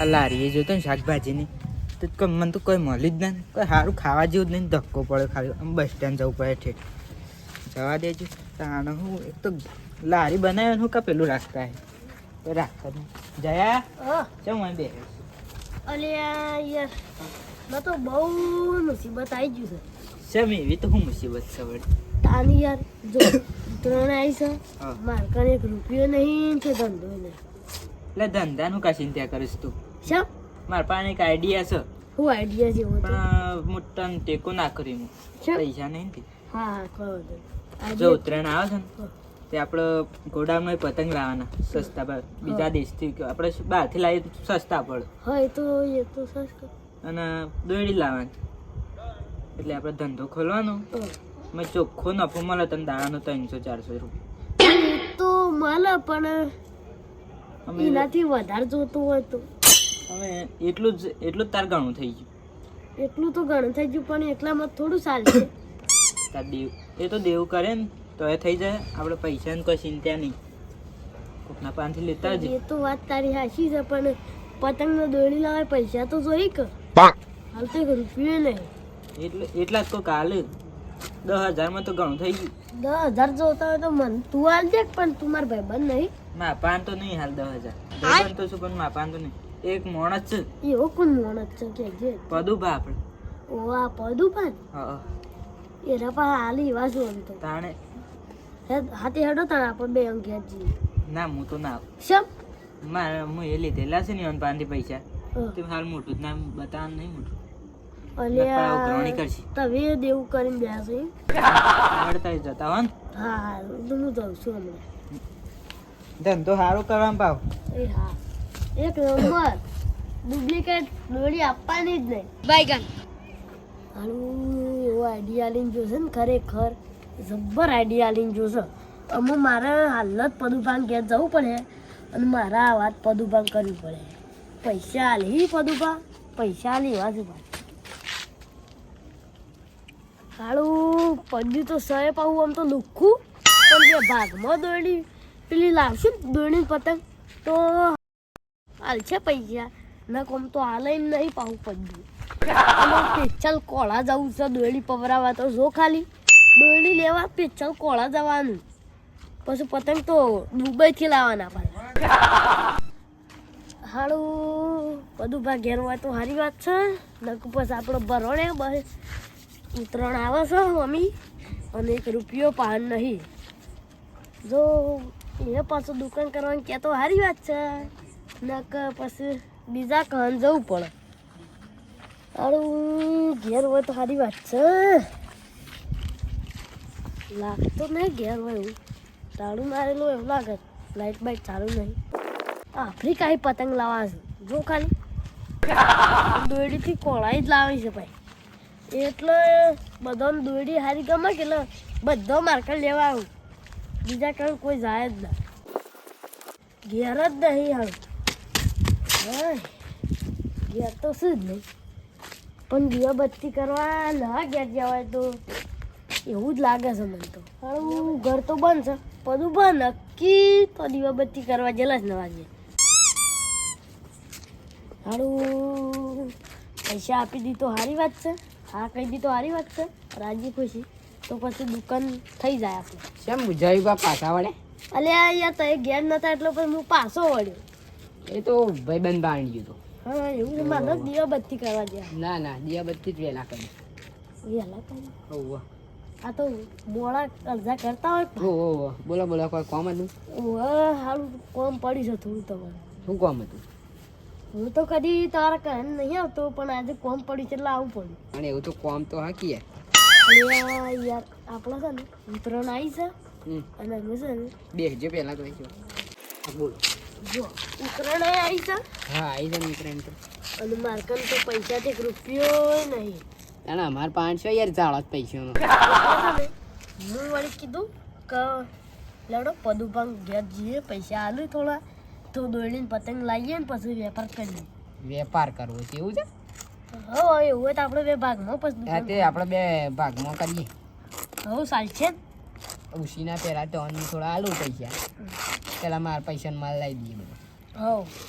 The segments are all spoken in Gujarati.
આ લારીએ જોતો ને શાકભાજીની. તો કોઈ મને તો કોઈ મળી જ ના કોઈ સારું ખાવા જેવું જ નહીં. ધક્કો પડે ખાલી. આમ બસ સ્ટેન્ડ જવું પડે ઠેઠ. જવા દેજો. તાણ હું એક તો લારી બનાવ્યો હું કા પેલું રાખતા હે? તો રાખતા નહીં જયા? ચમ મને બે અલ્યા યાર મેં તો બહુ મુસીબત આવી ગયું છે. એવી તો હું મુસીબત છે વળી? તાની યાર જો ત્રણ આવી છે હા. એક રૂપિયો નહીં છે ધંધો નહીં. એટલે ધંધાનું કા ત્યાં કરીશ તું. શા? મારા પાસે એક આઈડિયા છે. હું આઈડિયા જેવો પણ મોટા ટેકો ના કરી હું. પૈસા નહીં હા હા જો ઉત્તરાયણ આવે છે ને તે આપણે ગોડાઉનમાં પતંગ લાવવાના સસ્તા પર. બીજા દેશથી આપણે બહારથી લાવીએ તો સસ્તા પડે. હા એ તો એ તો સસ્તા. અને દોડી લાવવાની. એટલે આપણે ધંધો ખોલવાનો. મેં ચોખ્ખો નફો મળે તને દાણાનો ત્રણસો ચારસો રૂપિયા. તો મળે પણ એનાથી વધારે જોતું હોય અમે એટલું જ એટલું જ તાર ઘણું થઈ ગયું. એટલું તો ઘણું થઈ ગયું પણ એટલામાં થોડું ચાલશે. તાર દેવ એ તો દેવું કરે ને તો એ થઈ જાય. આપણે પૈસા ને કોઈ ચિંતા નહીં. કોકના પાનથી લેતા જ. એ તો વાત તારી હાચી છે પણ પતંગનો દોડી લાવે પૈસા તો જોઈ કે. હાલ તો એક રૂપિયો નહીં. એટલે એટલા જ કોક હાલે દસ હજારમાં તો ઘણું થઈ ગયું. દસ હજાર જોતા હોય તો મન તું હાલ દે પણ તું માર ભાઈબંધ નહીં. મા પાન તો નહીં હાલ દસ હજાર. ભાઈબંધ તો શું પણ મા પાન તો નહીં. એક માણસ છે. એવો કોણ માણસ છે કે જે? પદુભા આપણે. ઓ આ પદુભા હા એ રપા હાલી એવા શું તો? તાણે. હાથે હડો તાણે આપણે બે અંક જી ના હું તો ના શમ? મારે હું એ લીધેલા છે ને એમ પાનથી પૈસા. તે હાલ મોટું જ ના બતાવવાનું નહીં મોટું. કરશે. તમે દેવું કરીને બેસો એમ? આવડતા જતા હો હા હા જાઉં છું હમણાં. ધંધો સારો કરવા ભાવ. એ હા. એક નંબર. ડુપ્લિકેટ દોડી આપવાની જ નહીં. બાયગન. હાલું એવો આઈડિયા લઈને જોશે ને ખરેખર. જબ્બર આઈડિયા લઈને જોશે. અમે મારે હાલ જ પદુપાન ઘેર જવું પડે અને મારા આ વાત પદુપાન કરવી પડે. પૈસા આલી પદુભા? પૈસા આલી એવા હાલું પદ્યું તો સહે પાવું આમ તો લુખું. પણ જે ભાગમાં દોડી પેલી લાવશું ને દોડીને પતંગ. તો હાલ છે પૈસા ના કોમ તો હાલે નહીં પાવું પડ્યું. પેચલ કોળા જવું છે દોડી પવરાવા તો જો ખાલી. દોડી લેવા પેચલ કોળા જવાનું. પછી પતંગ તો દુબઈથી લાવવાના પડે હાડું બધું ભાઈ ઘેર હોય તો સારી વાત છે. નકર પછી આપણો ભરોણે બસ. ઉતરણ આવે છે મમ્મી. અને એક રૂપિયો પાન નહીં. જો એ પાછું દુકાન કરવાની કે તો સારી વાત છે. નક પછી બીજા કાન જવું પડે. તારું ઘેર હોય તો સારી વાત છે. લાગતો નહીં ઘેર હોય એવું. તાળું મારેલું એવું લાગે. લાઇટ બાઇટ ચાલુ નહીં. આફ્રિકાઈ પતંગ લાવવા છે. જો ખાલી. દોડીથી કોળાઈ જ લાવી છે ભાઈ. એટલે બધાને દોડી હારી ગમે કે બધો માર્કેટ લેવા આવું. બીજા કાંઈ કોઈ જાય જ ના. ઘેર જ નહીં હાલ હા ઘેર તો શું જ નહીં પણ દીવાબત્તી કરવા ના ઘેર જવાય તો એવું જ લાગે છે મને તો હું ઘર તો બંધ છે બધું ઊભા નક્કી તો દીવાબત્તી કરવા જેલા જ ન વાગે હારું પૈસા આપી દીધો સારી વાત છે હા કહી દીધો સારી વાત છે રાજી ખુશી તો પછી દુકાન થઈ જાય આપણે કેમ બુજાયું પાછા વળે અલ્યા યાર તો એ ઘેર નતા એટલે પછી હું પાછો વળ્યો એ તો ભાઈબંધ બાંધી ગયો હા એવું મારે દીવાબત્તી કરવા તો ના ના દિયાબત્તી જ વહેલા કરી. વહેલા કરી. ઓહો. આ તો મોડા અડધા કરતા હોય ઓ ઓ બોલા બોલા કોઈ કોમ હતું? ઓ હારું કોમ પડી છે થોડું તમારે. શું કોમ હતું? હું તો કદી તારા કહે નહીં આવતો પણ આજે કોમ પડી છે એટલે આવવું પડ્યું. અને એવું તો કોમ તો હાકી યાર આપણો છે ને ઉત્તરાયણ આવી છે. અને અમે છે ને બેસજો પહેલાં તો બોલો. જો ઉત્તરાયણ આવી છે. હા આવી મિત્ર એમ તો. અને મારકન તો પૈસા એક રૂપિયો નહીં. ના અમારે પાંચસો યાર ચાલો જ પૈસાનો. છે હું વળી કીધું કે લડો પદુભાંગ ઘેર જઈએ પૈસા આલું થોડા. તો દોડીને પતંગ લાવીએ ને પછી વેપાર કરીએ. વેપાર કરવો છે એવું છે? હવે એવું હોય તો આપણે બે ભાગમાં પછી તે આપણે બે ભાગમાં કરીએ. હવે ચાલશે છે ઉસીના પહેલા તો થોડા આલુ પૈસા. પેલા મારા પૈસા માલ લાવી દઈએ બધું.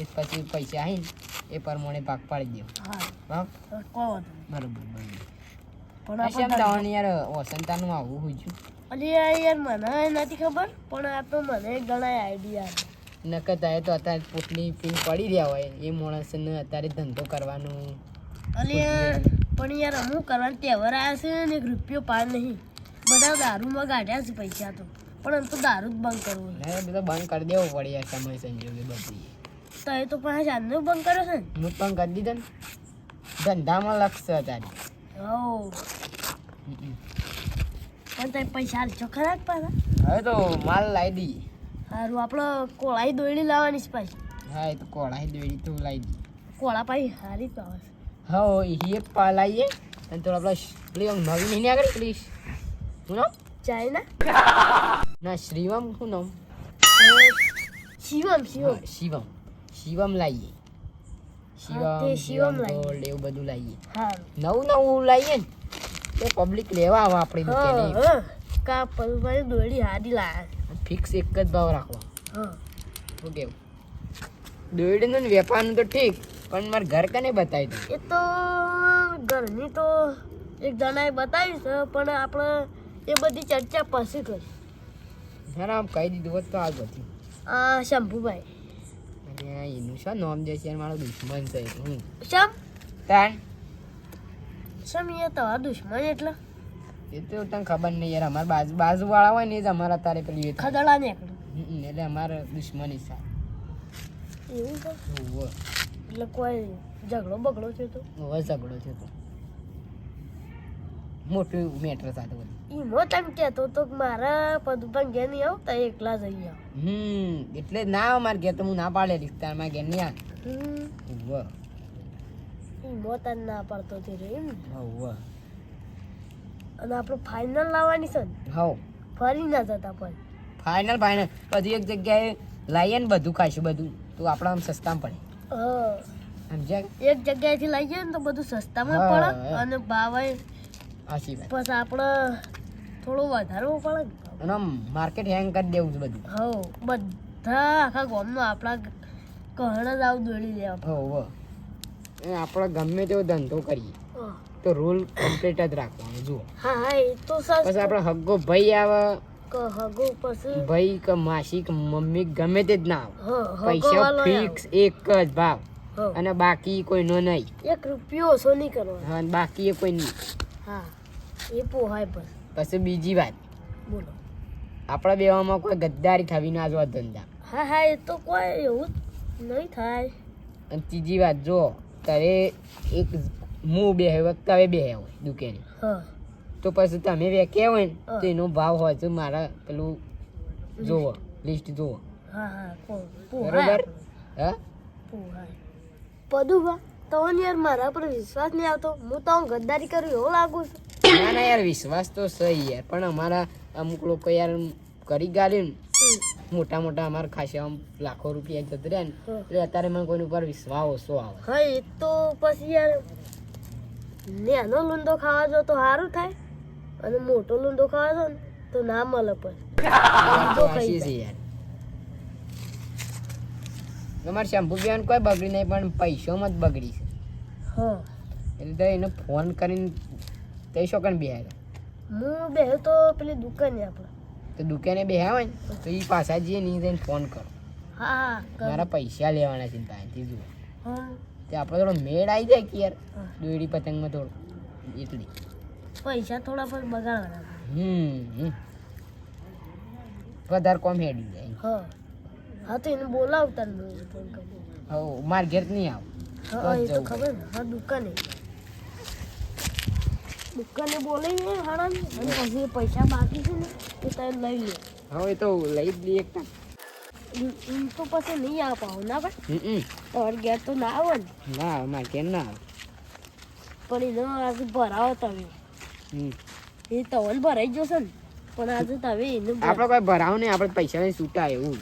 એ પછી પૈસા આવીને એ પ્રમાણે ભાગ પાડી દો હા. હા? તો કહો તમે. બરોબર બરોબર. આપણે તમારે યાર વસંતાનું આવું હોય છું. અરે યાર મને નથી ખબર પણ આ તો મને ઘણા આઈડિયા નકર થાય તો અત્યારે પોટલી પીને પડી રહ્યા હોય. એ માણસને અત્યારે ધંધો કરવાનો. અરે પણ યાર અમુક કરવાનો તહેવાર આવ્યા છે ને એક રૂપિયો પાર નહીં. બધા દારૂમાં કાઢ્યા છે પૈસા તો. પણ એમ તો દારૂ જ બંધ કરવું. હે ને બધો બંધ કરી દેવો પડે યાર સમય સંજોગે બધી. તો એ તો પાછા આજનું બંધ કર્યો છે ને? હું પણ કરી દીધો ને. ધંધામાં લક્ષ હો હમ. પણ તમે પૈસા હાલશો ખરા પાછા? હવે તો માલ લાવી દઈએ સારું આપણે કોળાઈ દોયડી લાવવાની છે પાછી. હા એ તો કોળાઈ દોયડી તો લાવી દઈએ કોળા પાછી હારી તો આવે હા એ પા લાવીએ અને તો આપણે પેલી નવી નહીં આગળ પ્લીઝ ચાઇના ના શ્રીવમ શું નામ શિવમ શિવમ શિવમ શિવમ લાવીએ શિવમ શિવમ. ગોલ્ડ એવું બધું લાવીએ નવું નવું લાવીએ ને તો પબ્લિક લેવા આવે આપણી કા પલભાઈ દોડી હારી લાયા ફિક્સ એક જ ભાવ રાખવા કેવું દોયડીનું વેપાર વેપારનું તો ઠીક પણ મારે ઘર કને બતાવી દે એ તો ઘરની તો એક જણાએ બતાવી છે પણ આપણે એ બધી ચર્ચા પછી જરા આમ કહી દીધું હોત તો આ બધું આ શંભુભાઈ. અરે એનું શું નામ જે છે મારો દુશ્મન છે હું શમ? તાન શમ એ તમારા દુશ્મન એટલે? એ તો તને ખબર નહીં યાર અમારા બાજુ બાજુવાળા હોય ને એ જ અમારા તારે પેલી. ખદડા ને એટલે અમારે દુશ્મની છે. એવું એટલે કોઈ ઝઘડો બગડો છે તો? હવે ઝઘડો છે તો. મોટું મેટર સાથે બધું ઈમો તેમ કહેતો તો મારા પદુભાઈ ઘેર નહીં તો એકલા જઈ આવ હમ એટલે ના માર ઘેર તો હું ના પાડે તાર મારા ઘેર નહીં હમ. આ ઓવો ઈમો તને ના પડતો તે રે એમ. ઓવો અને આપણે ફાઇનલ લાવવાની છે હવ. ફરી ના જતા પણ ફાઇનલ ફાઇનલ પછી એક જગ્યાએ લાવીએ ને બધું ખાઈશું બધું. તો આપણા આમ સસ્તામાં પડે. સમજ્યા એક જગ્યાએથી લઈએ ને તો બધું સસ્તામાં પડે અને અને ભાવે સાચી વાત પછી આપણે થોડું વધારવું પડે અને માર્કેટ હેંગ કરી દેવું છે બધું. હો બધા આખા ગામમાં આપણા કહણ જ આવું દોડી લેવા હો હો એ આપણે ગમે તેવો ધંધો કરીએ તો રૂલ કમ્પ્લીટ જ રાખવાનો જુઓ. હા હા એ તો સર પછી આપણે હગ્ગો ભાઈ આવે હગો પછી ભાઈ કે માસી કે મમ્મી ગમે તે જ ના આવે. પૈસા ફિક્સ એક જ ભાવ. અને બાકી કોઈનો નહીં. એક રૂપિયો ઓછો નહીં કરવાનો. હા બાકી એ કોઈ નહીં. હા. એ પોહાય પણ. પછી બીજી વાત. બોલો. આપણા બેવામાં કોઈ ગદ્દારી થવી ના જોવા ધંધા. હા હા એ તો કોઈ એવું નહીં થાય. અને ત્રીજી વાત જો તારે એક હું બે હોય તમે બે હોય દુકાને હા. તો પછી તમે વેક્યા હોય ને તો એનો ભાવ હોય તો મારા પેલું જોવો લિસ્ટ જોવો હા હા બરોબર? હા? પદુભા. તમને યાર મારા પર વિશ્વાસ નહીં આવતો. હું તો ગદ્દારી કરું એવું લાગુ છું. ના ના યાર વિશ્વાસ તો સહી યાર. પણ અમારા અમુક લોકો યાર કરી ગાલ્યું ને. મોટા મોટા અમારે ખાસા આમ લાખો રૂપિયા જતા રહ્યા ને. એટલે અત્યારે મને કોઈની ઉપર વિશ્વાસ ઓછો આવે. હા એ તો પછી યાર નાનો લૂંડો ખાવા જો તો સારું થાય. અને મોટો લૂંડો ખાવા જો ને તો ના મળે પણ. તો તો યાર. તમારે શેમ્પુ પીવાનું કોઈ બગડી નહીં પણ પૈસામાં જ બગડી છે. હા. એટલે તો એને ફોન કરીને તે કરીને બે હું બે તો પેલી દુકાને આપણે. તો દુકાને બે હોય ને તો એ પાછા જઈએ નહીં જઈને ફોન કરો. હા હા મારા પૈસા લેવાના છે ત્યાંથી જુઓ. હા. તે આપણે થોડો મેળ આવી જાય કે યાર દોડી પતંગમાં થોડું એટલી. પૈસા થોડા પણ બગાડવાના હમ હમ. વધારે કોમ હેડી જાય. હા. હા તો એને બોલાવતા ને હું હવે માર ઘેર નહીં આવ. હા એ તો ખબર ને. હા દુકાને. દુકાને બોલાવીને હારાને અને પછી પૈસા બાકી છે ને તમે લઈ લે. હવે એ તો લઈ જ લઈએ એક એમ તો પછી નહીં આ પાવ ના પણ તમારે ઘેર તો ના આવે ને. ના અમારે ઘેર ના આવે. પણ એનો આજે ભરાવો તમે. એ તવલ ભરાઈ જશે ને. પણ આજે તમે એનું આપણે કોઈ ભરાવ નહીં આપણે પૈસા નહીં છૂટા એવું.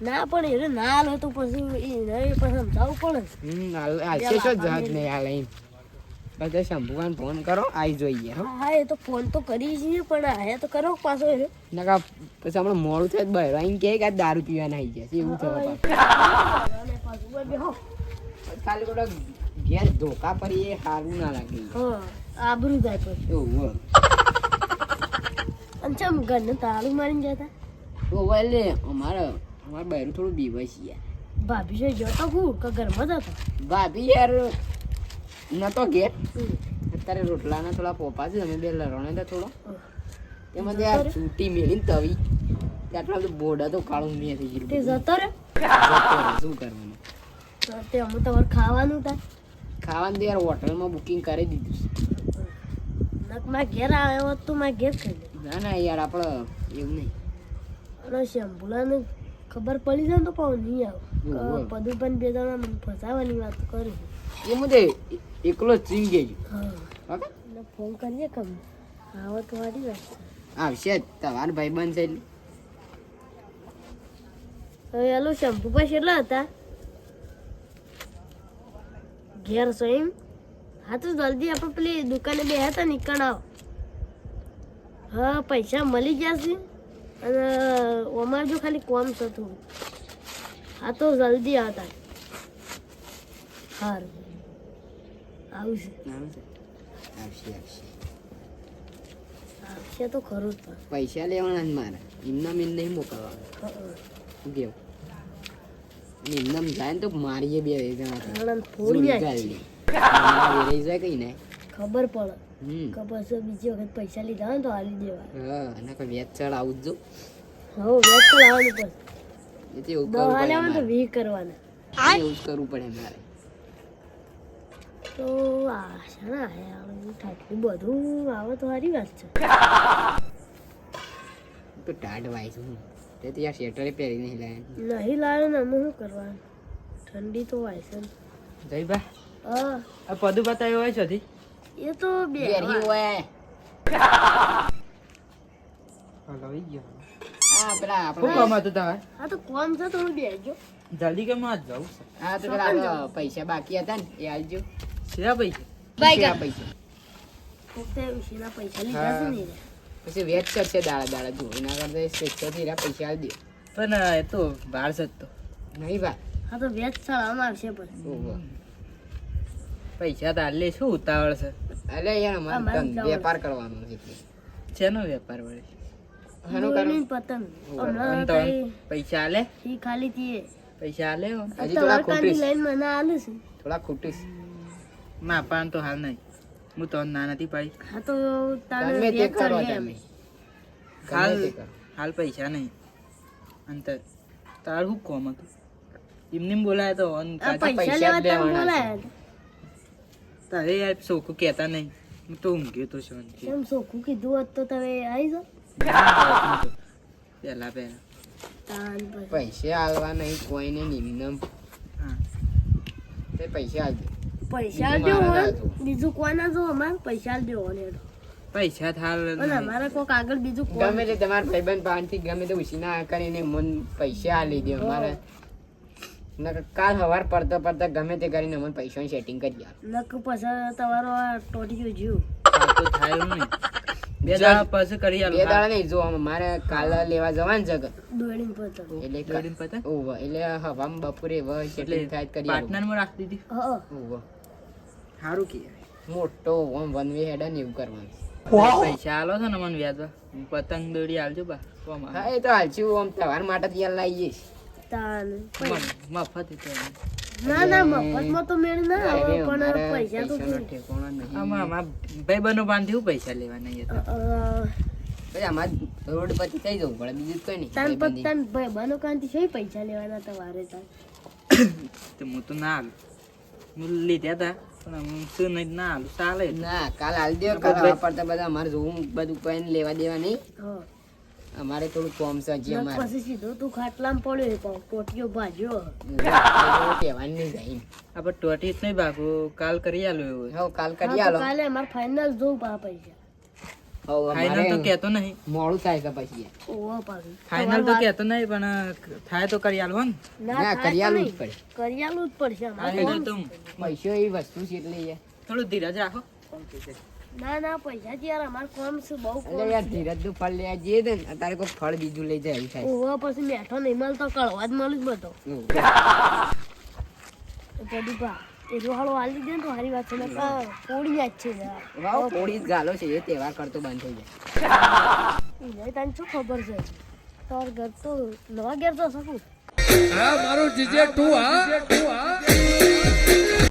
ના પણ એને ના હાલે તો પછી નહીં પણ સમજાવવું પડે. હમ હાલ- હાલશે શું જહાજ નહીં હાલ એમ. પછી શંભુવાન ફોન કરો આવી જોઈએ હો. એ તો ફોન તો કરી છીએ પણ આયા તો કરો પાછો એ નકા પછી હમણાં મોડું થાય બહાર આવીને કહે કે આ દારૂ પીવાના આવી ગયા એવું થવા. ખાલી થોડા ઘેર ધોકા પડી એ સારું ના લાગે. હા આબરૂ જાય પછી. એવું. અને ચમ ઘરને તાળું મારીને જતા? તો હવે એટલે અમારે અમારે બહેરું થોડું બીવાય છે યાર. ભાભી છે જતો હું કે ઘરમાં જ હતો. ભાભી યાર નતો ઘેર. અત્યારે રોટલાના થોડા પોપા છે અમે બે લડવાના તો થોડો. તેમાં તે આ ચૂંટી મેલીને તવી. તે આટલા બધું બોડા તો કાળું મેં થઈ ગયું તે જતો રે શું કરવાનું? તે અમે તમારે ખાવાનું તા. ખાવાનું તો યાર હોટલમાં બુકિંગ કરી દીધું છે. મારા ઘેર આવ્યો તો મારા ઘેર ખાઈ ના ના યાર આપણે એવું નહીં. અને શંભુલાને ખબર પડી જાય તો પણ નહીં ઓહો. પદુ પણ બે જણા મને ફસાવાની વાત કરી. એ મુદ્દે એકલો ચીંગ ગયો. હા. ફોન કરીએ કમ આવો તો વાત આવશે જ ભાઈ બંધ છે એટલે. એલો શંભુ પાસે એટલા હતા? ઘેર છો એમ? હા તો જલ્દી આપણે પેલી દુકાને બે હતા નીકળ આવો. હા પૈસા મળી જશે. અને અમારે જો ખાલી કોમ થતું આ તો જલ્દી આવતા સારું આવશે. આવશે. આવશે આવશે. તો ખરું જ પૈસા લેવાના જ મારે. એમના મેં નહીં મોકલવાના. શું કેવું? એમનામ જાય ને તો મારીએ બે જણા ખબર પડે. હમ. કે બીજી વખત પૈસા લીધા હોય તો હાલી દેવા હા અને કોઈ વેચ ચડ આવું જ જો. હવે વેચ લાવવાનું પડે એ તો કરવું પડે તો વી કરવાના. એવું કરવું પડે મારે. તો આશા ના આયા થાટલું બધું આવે તો સારી વાત છે. તો ટાઢ વાય છું. તે તો યાર શેટરે પહેરી નહીં લાયા. નહીં લાવે ને અમે શું કરવાનું? ઠંડી તો હોય છે. જઈ બા. હા. આ પદુ બતાવ્યો હોય છે એ તો બે પહેરી હોય હલાવી ગયો આ પેલા આપણે કામ હતું તમારે હા તો કોમ છે તો હું જલ્દી કેમ આજ જવું છે તો પેલા પૈસા બાકી હતા ને એ આલજો શેના પૈસા પૈસા ફક્ત વિશેના પૈસા લીધા છે ને પછી વેચ કરશે દાડા દાડા જો એના કરતા સ્વેચ્છાથી પૈસા આલી દે પણ એ તો બહાર છે જ તો નહીં બા હા તો વેચ ચડાવવામાં આવશે ઓહો પૈસા તો આલે શું ઉતાવળ છે? અલે યાર અમારે. વેપાર કરવાનો છે શેનો વેપાર વળી? પતંગ. તો પૈસા આલે? ઈ ખાલી તી પૈસા આલે હજી થોડા તમારે લઈને મને આલું છે. થોડા ખોટીશ. માં પાન તો હાલ નહીં. હું તો ના નથી પાડી. હા તો તારે તે કરો તમે. હાલ. હાલ પૈસા નહીં. અંતર તાર કોમ હતું? એમને એમ બોલાય તો પૈસા લેવા. બોલાયા તારે યાર સોખું કહેતા નહીં. હું તો ઊંઘ્યો તો શાંતિ. એમ સોખું કીધું હોત તો તમે આવી જાઓ પહેલા. પહેલા. પૈસા આલવા નહીં કોઈને નિમ્ન હા. તે પૈસા આલજો. પૈસા ના બીજું કોના જો અમારે પૈસા દેવો ને પૈસા થાલ અને અમારે કોક આગળ બીજું ગમે તે તમારા ભાઈબંધ પાસેથી ગમે તે ઉછીના કરીને મન પૈસા આલી દે અમારે. કાલ સવાર પડતા પડતો ગમે તે કરીને અમને પૈસાની સેટિંગ કરી આપ નક પછી તમારો આ ટોટીયો જીવ. તો થાય નહીં. બે દાડા પછી કરી બે દાડા નહીં જો મારે કાલ લેવા જવાનું છે દોડીને પતંગ. એટલે દોડીને પતંગ? ઓહો એટલે હવામાં બપોરે વ એટલે સેટિંગ થાય તો કરી પાર્ટનરમાં રાખી દીધી હા ઓહો. સારું કે મોટો ઓમ વન વે હેડ ને એવું કરવાનું. પૈસા આલો છો ને મને વ્યાજ પતંગ દોડી આલજો બા. હા એ તો હાલશું આમ તહેવાર માટે તૈયાર લાવીએ. છીએ. તાન. મફત તો ના ના મફતમાં તો મેળ ના આવે પણ પૈસા તો પૈસાનો ઠેકાણો નહીં. આમાં આમાં ભાઈ બનો પાનથી પૈસા લેવાના પછી થઈ જવું પડે બીજું કઈ નહીં તાન ભાઈ બનો કાંતિ છે પૈસા લેવાના તમારે તાન? તો હું તો ના હું લીધા હતા પણ શું નહીં ના ચાલે. ના કાલ હાલ દો કાલ વાપરતા બધા અમારે જોવું બધું કઈ લેવા દેવા નહીં. હા. અમારે થોડું કોમ છે હજી અમારે. પછી સીધો તું ખાટલામાં પડ્યો તો ટોટીયો ભાજ્યો. કહેવાનું નહીં જાય આપણે ટોટી જ નહીં ભાગો કાલ કરી આલો એવું હવે કાલ કરી આલો. કાલે અમારે ફાઇનલ જોઉં પા પૈસા. ફાઇનલ તો કહેતો નહીં. મોડું થાય પછી. પાછું. ફાઇનલ તો કહેતો નહીં પણ થાય તો કરી આલવો ને. કરી આલવું જ પડે. કરી આલવું જ પડશે અમારે. લીધું પૈસો એવી વસ્તુ છે એટલે થોડું ધીરજ રાખો. ના ના પૈસા જ યાર અમારે કોમ શું બહુ કોમ યાર ધીરજનું ફળ લેવા જઈએ ને અત્યારે કોઈ ફળ બીજું લઈ જાય એવું થાય. ઓવા પછી મેઠો નહીં મળતો કળવા જ મળે જ બધો. એ રોહાળો દે ને તો હારી વાત છે પોડી જ છે યાર. વાવ જ ગાલો છે એ તહેવાર કરતો બંધ થઈ જાય. તને શું ખબર છે? તાર ઘર તો નવા ઘેર તો શકું હા મારું જીજે ટુ હા.